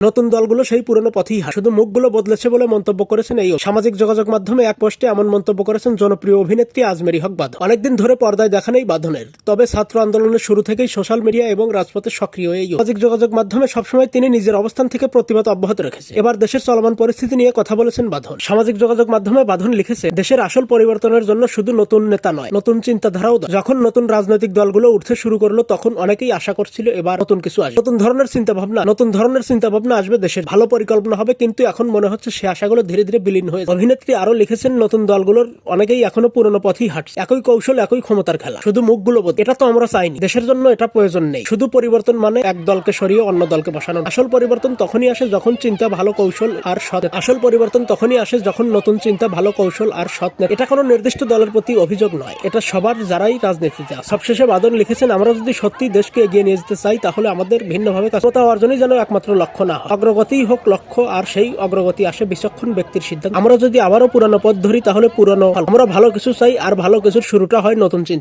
নতুন দলগুলো সেই পুরনো পথেই। শুধু মুখগুলো বদলেছে বলে মন্তব্য করেছেন এই সামাজিক যোগাযোগ মাধ্যমে এক পোস্টে এমন মন্তব্য করেছেন জনপ্রিয় অভিনেত্রী আজমেরি হক বাঁধন অনেকদিন ধরে পর্দায় দেখা নেই বাঁধনের তবে ছাত্র আন্দোলনের শুরু থেকেই সোশ্যাল মিডিয়া এবং রাজপথে সক্রিয় এই সামাজিক যোগাযোগ মাধ্যমে সবসময় তিনি নিজের অবস্থান থেকে প্রতিবাদ অব্যাহত রেখেছে। এবার দেশের চলমান পরিস্থিতি নিয়ে কথা বলেছেন বাঁধন সামাজিক যোগাযোগ মাধ্যমে বাঁধন লিখেছে, দেশের আসল পরিবর্তনের জন্য শুধু নতুন নেতা নয়, নতুন চিন্তাধারাও যখন নতুন রাজনৈতিক দলগুলো উঠতে শুরু করল, তখন অনেকেই আশা করছিল এবার নতুন কিছু আসবে। নতুন ধরনের চিন্তা ভাবনা নতুন ধরনের চিন্তা ভাবনা আসবে, দেশের ভালো পরিকল্পনা হবে, কিন্তু এখন মনে হচ্ছে সে আশাগুলো ধীরে ধীরে বিলীন হয়ে অভিনেত্রী আরও লিখেছেন, নতুন দলগুলোর অনেকেই এখনও পুরনো পথেই হাঁটছে। একই কৌশল, একই ক্ষমতার খেলা। শুধু মুখগুলো। এটা তো আমরা চাইনি। দেশের জন্য এটা প্রয়োজন নেই। শুধু পরিবর্তন মানে এক দলকে সরিয়ে অন্য দলকে বসানো আসল পরিবর্তন তখনই আসে যখন চিন্তা ভালো কৌশল আর সৎ আসল পরিবর্তন তখনই আসে যখন নতুন চিন্তা ভালো কৌশল আর সৎ। এটা কোনো নির্দিষ্ট দলের প্রতি অভিযোগ নয়। এটা সবার যারাই রাজনীতিতে সবশেষে বাদন লিখেছেন, আমরা যদি সত্যি দেশকে এগিয়ে নিয়ে যেতে চাই, তাহলে আমাদের ভিন্নভাবে ক্ষমতা অর্জনই যেন একমাত্র লক্ষ্য না অগ্রগতিই হোক লক্ষ্য, আর সেই অগ্রগতি আসে বিচক্ষণ ব্যক্তির সিদ্ধান্ত। আমরা যদি আবারও পুরানো পথ ধরি, তাহলে পুরানো আমরা ভালো কিছু চাই, আর ভালো কিছুর শুরুটা হয় নতুন চিন্তা।